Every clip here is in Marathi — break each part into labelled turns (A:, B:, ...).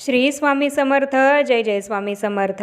A: श्री स्वामी समर्थ जय जय स्वामी समर्थ.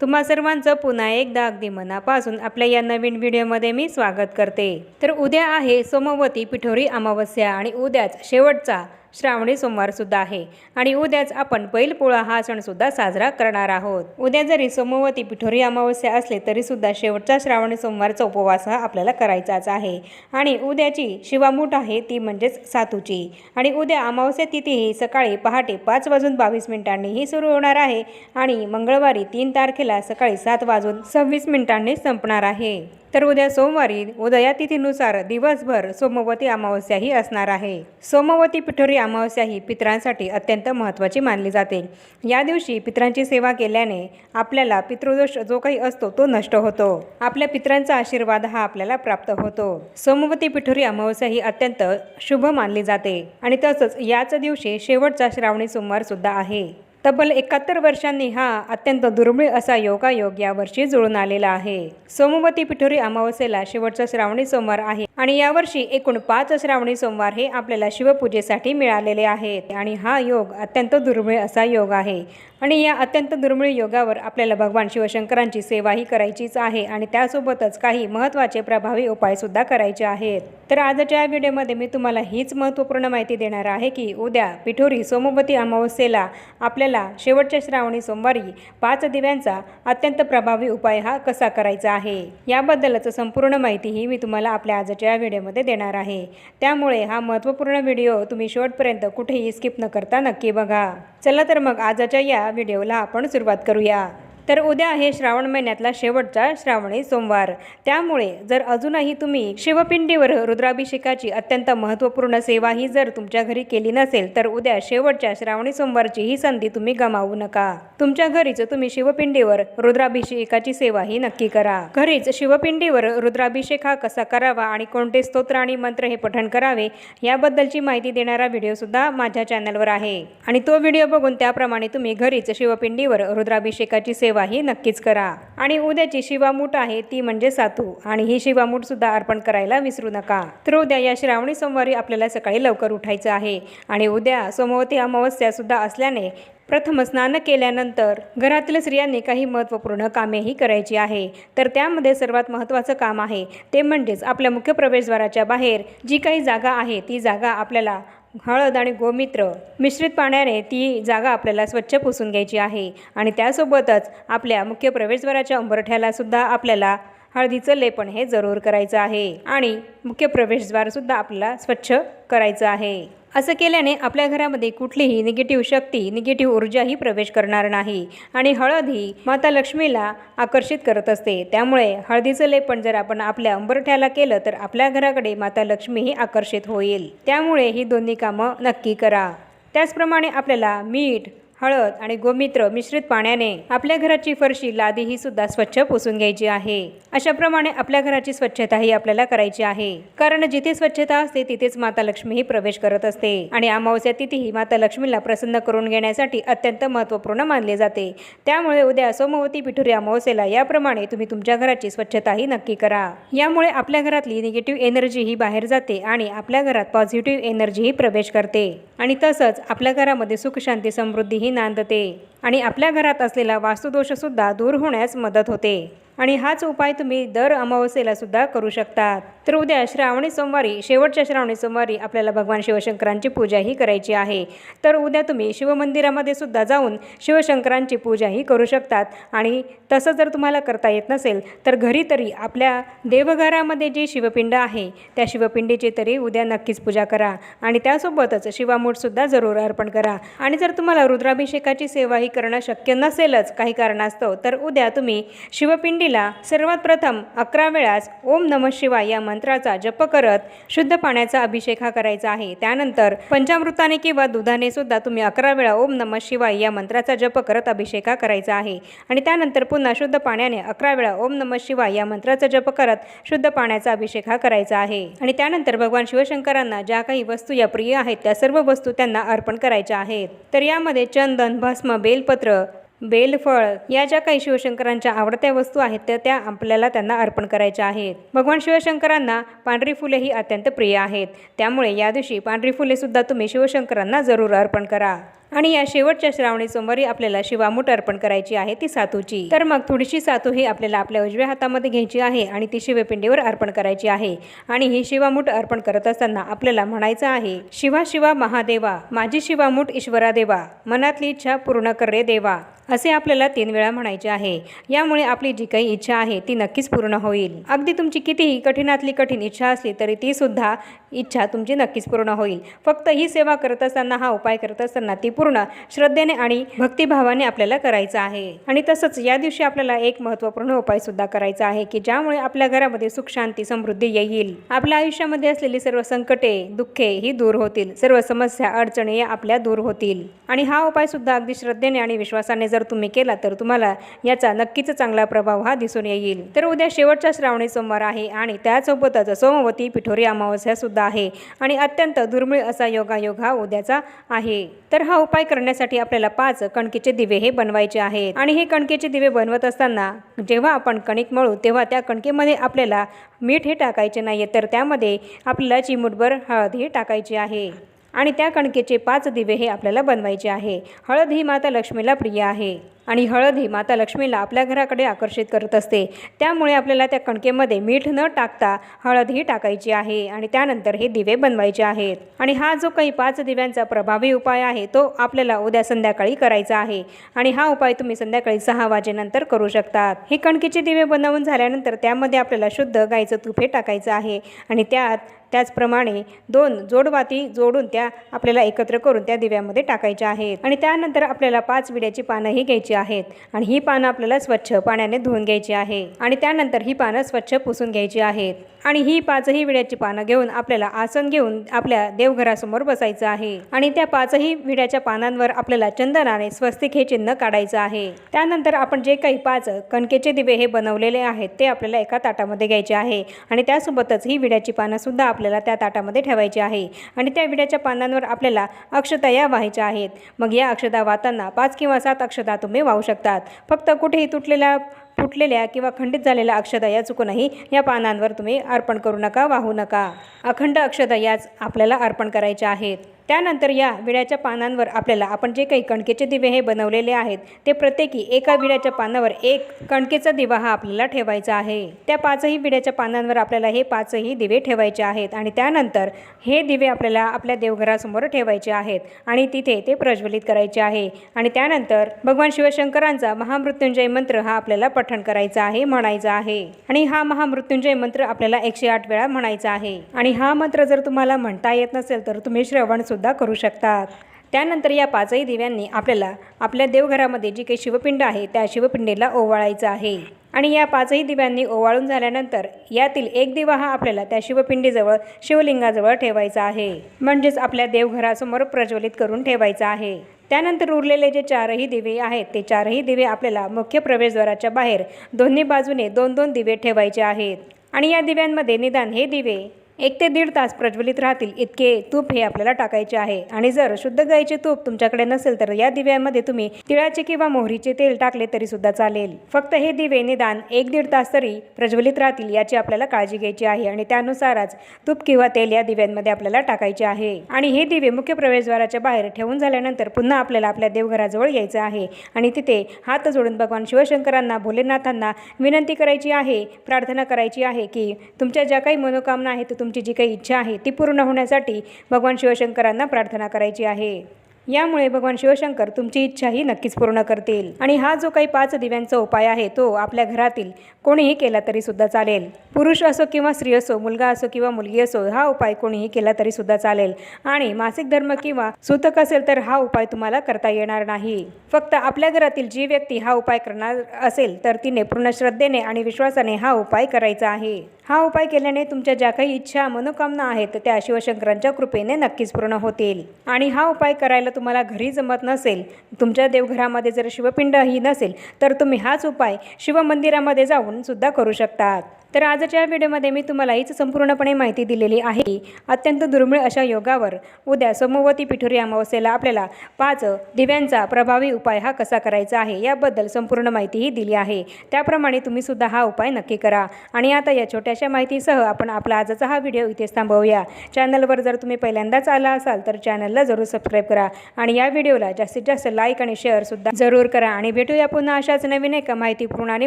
A: तुम्हा सर्वांचं पुन्हा एकदा अगदी मनापासून आपल्या या नवीन व्हिडिओमध्ये मी स्वागत करते. तर उद्या आहे सोमवती पिठोरी अमावस्या आणि उद्याच शेवटचा श्रावणी सोमवार सुद्धा आहे. आणि उद्याच आपण बैलपोळा हा सण सुद्धा साजरा करणार आहोत. उद्या जरी सोमवती पिठोरी अमावस्या असले तरी सुद्धा शेवटचा श्रावणी सोमवारचा उपवास हा आपल्याला करायचाच आहे. आणि उद्याची शिवामूठ आहे ती म्हणजेच सातूची. आणि उद्या अमावस्या तिथी ही सकाळी पहाटे पाच वाजून बावीस मिनिटांनी ही सुरू होणार आहे. आणि मंगळवारी तीन तारखेला सकाळी सात वाजून सव्वीस मिनिटांनी संपणार आहे. तर उद्या सोमवारी उदया तिथीनुसार दिवसभर सोमवती अमावस्याही असणार आहे. सोमवती पिठोरी अमावस्या ही पितरांसाठी अत्यंत महत्त्वाची मानली जाते. या दिवशी पितरांची सेवा केल्याने आपल्याला पितृदोष जो काही असतो तो नष्ट होतो. आपल्या पितरांचा आशीर्वाद हा आपल्याला प्राप्त होतो. सोमवती पिठोरी अमावस्या ही अत्यंत शुभ मानली जाते आणि तसंच याच दिवशी शेवटचा श्रावणी सोमवार सुद्धा आहे. तब्बल एकाहत्तर वर्षांनी हा अत्यंत दुर्मिळ असा योगायोग यावर्षी जुळून आलेला आहे. सोमवती पिठोरी अमावस्येला शेवटचा श्रावणी सोमवार आहे आणि यावर्षी एकूण पाच श्रावणी सोमवार हे आपल्याला शिवपूजेसाठी मिळालेले आहेत आणि हा योग अत्यंत दुर्मिळ असा योग आहे आणि या अत्यंत दुर्मिळ योगावर आपल्याला भगवान शिवशंकरांची सेवाही करायचीच आहे आणि त्यासोबतच काही महत्त्वाचे प्रभावी उपायसुद्धा करायचे आहेत. तर आजच्या या व्हिडिओमध्ये मी तुम्हाला हीच महत्त्वपूर्ण माहिती देणार आहे की उद्या पिठोरी सोमवती अमावस्येला आपल्याला शेवटच्या श्रावणी सोमवारी पाच दिव्यांचा अत्यंत प्रभावी उपाय हा कसा करायचा आहे? याबद्दलच संपूर्ण माहिती ही मी तुम्हाला आपल्या आजच्या या व्हिडिओमध्ये देणार आहे. त्यामुळे हा महत्त्वपूर्ण व्हिडिओ तुम्ही शेवटपर्यंत कुठेही स्किप न करता नक्की बघा. चला तर मग आजच्या या व्हिडिओला आपण सुरुवात करूया. तर उद्या आहे श्रावण महिन्यातला शेवटचा श्रावणी सोमवार. त्यामुळे जर अजूनही तुम्ही शिवपिंडीवर रुद्राभिषेकाची अत्यंत महत्त्वपूर्ण सेवा ही जर तुमच्या घरी केली नसेल तर उद्या शेवटच्या श्रावणी सोमवारची ही संधी तुम्ही गमावू नका. तुमच्या घरीच तुम्ही शिवपिंडीवर रुद्राभिषेकाची सेवा ही नक्की करा. घरीच शिवपिंडीवर रुद्राभिषेक हा कसा करावा आणि कोणते स्तोत्र आणि मंत्र हे पठण करावे याबद्दलची माहिती देणारा व्हिडिओ सुद्धा माझ्या चॅनलवर आहे. आणि तो व्हिडिओ बघून त्याप्रमाणे तुम्ही घरीच शिवपिंडीवर रुद्राभिषेकाची सेवा ही नक्कीच करा. आणि उद्याची शिवामूठ आहे ती म्हणजे सातू. आणि ही शिवामूठ सुद्धा अर्पण करायला विसरू नका. तर उद्या या श्रावणी सोमवारी आपल्याला सकाळी लवकर उठायचं आहे. आणि उद्या सोमवती अमावस्या सुद्धा असल्याने प्रथम स्नान केल्यानंतर घरातील स्त्रियांनी काही महत्त्वपूर्ण कामेही करायची आहे. तर त्यामध्ये सर्वात महत्त्वाचं काम आहे ते म्हणजेच आपल्या मुख्य प्रवेशद्वाराच्या बाहेर जी काही जागा आहे ती जागा आपल्याला हळद आणि गोमित्र मिश्रित पाण्याने ती जागा आपल्याला स्वच्छ पुसून घ्यायची आहे. आणि त्यासोबतच आपल्या मुख्य प्रवेशद्वाराच्या उंबरठ्याला सुद्धा आपल्याला हळदीचं लेपन हे जरूर करायचं आहे. आणि मुख्य प्रवेशद्वारसुद्धा आपल्याला स्वच्छ करायचं आहे. असं केल्याने आपल्या घरामध्ये कुठलीही निगेटिव्ह शक्ती निगेटिव्ह ऊर्जाही प्रवेश करणार नाही. आणि हळद ही माता लक्ष्मीला आकर्षित करत असते. त्यामुळे हळदीचं लेपन जर आपण आपल्या अंबरठ्याला केलं तर आपल्या घराकडे माता लक्ष्मीही आकर्षित होईल. त्यामुळे ही दोन्ही कामं नक्की करा. त्याचप्रमाणे आपल्याला मीठ हळद आणि गोमित्र मिश्रित पाण्याने आपल्या घराची फरशी लादी ही सुद्धा स्वच्छ पुसून घ्यायची आहे. अशाप्रमाणे आपल्या घराची स्वच्छता ही आपल्याला करायची आहे. कारण जिथे स्वच्छता असते तिथेच माता लक्ष्मी ही प्रवेश करत असते. आणि अमावस्या तिथी माता लक्ष्मीला प्रसन्न करून घेण्यासाठी अत्यंत महत्त्वपूर्ण मानले जाते. त्यामुळे उद्या सोमवती पिठुरी अमावस्येला याप्रमाणे तुम्ही तुमच्या घराची स्वच्छताही नक्की करा. यामुळे आपल्या घरातली निगेटिव्ह एनर्जी ही बाहेर जाते आणि आपल्या घरात पॉझिटिव्ह एनर्जी ही प्रवेश करते. आणि तसंच आपल्या घरामध्ये सुख शांती समृद्धी ही നന്ദതേ आणि आपल्या घरात असलेला वास्तुदोषसुद्धा दूर होण्यास मदत होते. आणि हाच उपाय तुम्ही दर अमावस्येला सुद्धा करू शकतात. तर उद्या श्रावणी सोमवारी शेवटच्या श्रावणी सोमवारी आपल्याला भगवान शिवशंकरांची पूजाही करायची आहे. तर उद्या तुम्ही शिवमंदिरामध्ये सुद्धा जाऊन शिवशंकरांची पूजाही करू शकतात. आणि तसं जर तुम्हाला करता येत नसेल तर घरी तरी आपल्या देवघरामध्ये जी शिवपिंड आहे त्या शिवपिंडीची तरी उद्या नक्कीच पूजा करा. आणि त्यासोबतच शिवामूठसुद्धा जरूर अर्पण करा. आणि जर तुम्हाला रुद्राभिषेकाची सेवाही करणं शक्य नसेलच काही कारणास्तव तर उद्या तुम्ही शिवपिंडीला सर्वात प्रथम अकरा वेळास ओम नम शिवाय या मंत्राचा जप करत शुद्ध पाण्याचा अभिषेक हा करायचा आहे. त्यानंतर पंचामृताने किंवा दुधाने सुद्धा तुम्ही अकरा वेळा ओम नम शिवाय या मंत्राचा जप करत अभिषेक हा करायचा आहे. आणि त्यानंतर पुन्हा शुद्ध पाण्याने अकरा वेळा ओम नम शिवाय या मंत्राचा जप करत शुद्ध पाण्याचा अभिषेक हा करायचा आहे. आणि त्यानंतर भगवान शिवशंकरांना ज्या काही वस्तू या प्रिय आहेत त्या सर्व वस्तू त्यांना अर्पण करायच्या आहेत. तर यामध्ये चंदन भस्म बेलपत्र बेलफळ या ज्या काही शिवशंकरांच्या आवडत्या वस्तू आहेत त्या त्या आपल्याला त्यांना अर्पण करायच्या आहेत. भगवान शिवशंकरांना पांढरी फुले ही अत्यंत प्रिय आहेत. त्यामुळे या दिवशी पांढरी फुले सुद्धा तुम्ही शिवशंकरांना जरूर अर्पण करा. आणि या शेवटच्या श्रावणी सोमवारी आपल्याला शिवामूठ अर्पण करायची आहे ती सातूची. तर मग थोडीशी सातू ही आपल्याला आपल्या उजव्या हातामध्ये घ्यायची आहे आणि ती शिवपिंडीवर अर्पण करायची आहे. आणि ही शिवामूठ अर्पण करत असताना आपल्याला म्हणायचं आहे शिवा शिवा महादेवा माझी शिवामूठ ईश्वरा देवा मनातली इच्छा पूर्ण कर रे देवा. असे आपल्याला तीन वेळा म्हणायचे आहे. यामुळे आपली जी काही इच्छा आहे ती नक्कीच पूर्ण होईल. अगदी तुमची कितीही कठीणातली कठीण इच्छा असली तरी ती सुद्धा इच्छा तुमची नक्कीच पूर्ण होईल. फक्त ही सेवा करत असताना हा उपाय करत असताना ती पूर्ण श्रद्धेने आणि भक्तिभावाने आपल्याला करायचं आहे. आणि तसंच या दिवशी आपल्याला एक महत्त्वपूर्ण उपाय सुद्धा करायचा आहे की ज्यामुळे आपल्या घरामध्ये सुख शांती समृद्धी येईल. आपल्या आयुष्यामध्ये असलेली सर्व संकटे दुःखे ही दूर होतील. सर्व समस्या अडचणी आपल्या दूर होतील. आणि हा उपाय सुद्धा अगदी श्रद्धेने आणि विश्वासाने जर तुम्ही केला तर तुम्हाला याचा नक्कीच चांगला प्रभाव हा दिसून येईल. तर उद्या शेवटचा श्रावणी सोमवार आहे आणि त्यासोबतच सोमवती पिठोरी अमावस्या सुद्धा आहे आणि अत्यंत दुर्मिळ असा योगायोग हा उद्याचा आहे. तर हा उपाय करण्यासाठी आपल्याला पाच कणकेचे दिवे हे बनवायचे आहेत. आणि हे कणकेचे दिवे बनवत असताना जेव्हा आपण कणिक मळू तेव्हा त्या कणकेमध्ये आपल्याला मीठ हे टाकायचे नाही तर त्यामध्ये आपल्याला चिमूटभर हळद ही टाकायची आहे. आणि त्या कणकेचे पाच दिवे हे आपल्याला बनवायचे आहे. हळद ही माता लक्ष्मीला प्रिय आहे. आणि हळद ही माता लक्ष्मीला आपल्या घराकडे आकर्षित करत असते. त्यामुळे आपल्याला त्या कणकेमध्ये मीठ न टाकता हळद ही टाकायची आहे आणि त्यानंतर हे दिवे बनवायचे आहेत. आणि हा जो काही पाच दिव्यांचा प्रभावी उपाय आहे तो आपल्याला उद्या संध्याकाळी करायचा आहे. आणि हा उपाय तुम्ही संध्याकाळी सहा वाजेनंतर करू शकतात. हे कणकेचे दिवे बनवून झाल्यानंतर त्यामध्ये आपल्याला शुद्ध गाईचं तुफे टाकायचं आहे. आणि त्यात त्याचप्रमाणे दोन जोडवाती जोडून त्या आपल्याला एकत्र करून त्या दिव्यामध्ये टाकायच्या आहेत. आणि त्यानंतर आपल्याला पाच विड्याची पानंही घ्यायची आहेत. आणि ही पानं आपल्याला स्वच्छ पाण्याने धुवून घ्यायची आहे. आणि त्यानंतर ही पानं स्वच्छ पुसून घ्यायची आहेत. आणि ही पाचही विड्याची पानं घेऊन आपल्याला आसन घेऊन आपल्या देवघरासमोर बसायचं आहे. आणि त्या पाचही विड्याच्या पानांवर आपल्याला चंदनाने स्वस्तिक हे चिन्ह काढायचं आहे. त्यानंतर आपण जे काही पाच कणकेचे दिवे हे बनवलेले आहेत ते आपल्याला एका ताटामध्ये घ्यायचे आहे. आणि त्यासोबतच ही विड्याची पानं सुद्धा आपल्याला आपल्याला त्या ताटामध्ये ठेवायची आहे. आणि त्या विड्याच्या पानांवर आपल्याला अक्षता या व्हायच्या आहेत. मग या अक्षता वाहताना पाच किंवा सात अक्षता तुम्ही वाहू शकतात. फक्त कुठेही तुटलेल्या फुटलेल्या किंवा खंडित झालेल्या अक्षदया या चुकूनही या पानांवर तुम्ही अर्पण करू नका वाहू नका. अखंड अक्षदयाच याच आपल्याला अर्पण करायच्या आहेत. त्यानंतर या विड्याच्या पानांवर आपल्याला आपण जे काही कणकेचे दिवे हे बनवलेले आहेत ते प्रत्येकी एका विड्याच्या पानावर एक कणकेचा दिवा हा आपल्याला ठेवायचा आहे. त्या पाचही विड्याच्या पानांवर आपल्याला हे पाचही दिवे ठेवायचे आहेत आणि त्यानंतर हे दिवे आपल्याला आपल्या देवघरासमोर ठेवायचे आहेत आणि तिथे ते प्रज्वलित करायचे आहे. आणि त्यानंतर भगवान शिवशंकरांचा महामृत्युंजय मंत्र हा आपल्याला पठण करायचा आहे म्हणायचा आहे. आणि हा महामृत्युंजय मंत्र आपल्याला एकशे आठ वेळा म्हणायचा आहे. आणि हा मंत्र जर तुम्हाला म्हणता येत नसेल तर तुम्ही श्रवण सुद्धा करू शकतात. त्यानंतर या पाचही दिव्यांनी आपल्याला आपल्या देवघरामध्ये जी काही शिवपिंड आहे त्या शिवपिंडीला ओवाळायचं आहे. आणि या पाचही दिव्यांनी ओवाळून झाल्यानंतर यातील एक दिवा हा आपल्याला त्या शिवपिंडीजवळ शिवलिंगाजवळ ठेवायचा आहे. म्हणजेच आपल्या देवघरासमोर प्रज्वलित करून ठेवायचा आहे. त्यानंतर उरलेले जे चारही दिवे आहेत ते चारही दिवे आपल्याला मुख्य प्रवेशद्वाराच्या बाहेर दोन्ही बाजूने दोन दोन दिवे ठेवायचे आहेत. आणि या दिव्यांमध्ये निदान हे दिवे एक ते दीड तास प्रज्वलित राहतील. इतके तूप हे आपल्याला टाकायचे आहे. आणि जर शुद्ध गाईचे तूप तुमच्याकडे नसेल तर या दिव्यांमध्ये तुम्ही तिळाचे किंवा मोहरीचे तेल टाकले तरी सुद्धा चालेल. फक्त हे दिवे निदान एक दीड तास तरी प्रज्वलित राहतील याची आपल्याला काळजी घ्यायची आहे आणि त्यानुसारच तूप किंवा तेल या दिव्यांमध्ये आपल्याला टाकायचे आहे. आणि हे दिवे मुख्य प्रवेशद्वाराच्या बाहेर ठेवून झाल्यानंतर पुन्हा आपल्याला आपल्या देवघराजवळ यायचं आहे. आणि तिथे हात जोडून भगवान शिवशंकरांना भोलेनाथांना विनंती करायची आहे प्रार्थना करायची आहे की तुमच्या ज्या काही मनोकामना आहेत तुमची जी काही इच्छा आहे ती पूर्ण होण्यासाठी भगवान शिवशंकरांना प्रार्थना करायची आहे. यामुळे भगवान शिवशंकर तुमची इच्छाही नक्कीच पूर्ण करतील. आणि हा जो काही पाच दिव्यांचा उपाय आहे तो आपल्या घरातील कोणीही केला तरी सुद्धा चालेल. पुरुष असो किंवा स्त्री असो मुलगा असो किंवा मुलगी असो हा उपाय कोणीही केला तरी सुद्धा चालेल. आणि मासिक धर्म किंवा सूतक असेल तर हा उपाय तुम्हाला करता येणार नाही. फक्त आपल्या घरातील जी व्यक्ती हा उपाय करणार असेल तर तिने पूर्ण श्रद्धेने आणि विश्वासाने हा उपाय करायचा आहे. हा उपाय केल्याने तुमच्या ज्या काही इच्छा मनोकामना आहेत त्या शिवशंकरांच्या कृपेने नक्कीच पूर्ण होतील. आणि हा उपाय करायला तुम्हाला घरी जमत नसेल तुमच्या देवघरामध्ये जर शिवपिंड ही नसेल तर तुम्ही हाच उपाय शिवमंदिरामध्ये जाऊन सुद्धा करू शकतात. तर आजच्या व्हिडिओमध्ये मी तुम्हाला हीच संपूर्णपणे माहिती दिलेली आहे अत्यंत दुर्मिळ अशा योगावर उद्या सोमवती पिठोरी अमावस्येला आपल्याला पाच दिव्यांचा प्रभावी उपाय हा कसा करायचा आहे याबद्दल संपूर्ण माहितीही दिली आहे. त्याप्रमाणे तुम्ही सुद्धा हा उपाय नक्की करा. आणि आता या छोट्याशा माहितीसह आपण आपला आजचा हा व्हिडिओ इथेच थांबवूया. चॅनलवर जर तुम्ही पहिल्यांदाच आला असाल तर चॅनलला जरूर सबस्क्राईब करा आणि या व्हिडिओला जास्तीत जास्त लाईक आणि शेअरसुद्धा जरूर करा. आणि भेटूया पुन्हा अशाच नवीन एका माहितीपूर्ण आणि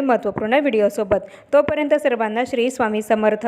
A: महत्त्वपूर्ण व्हिडिओसोबत. तोपर्यंत सर्वांना श्री स्वामी समर्थ.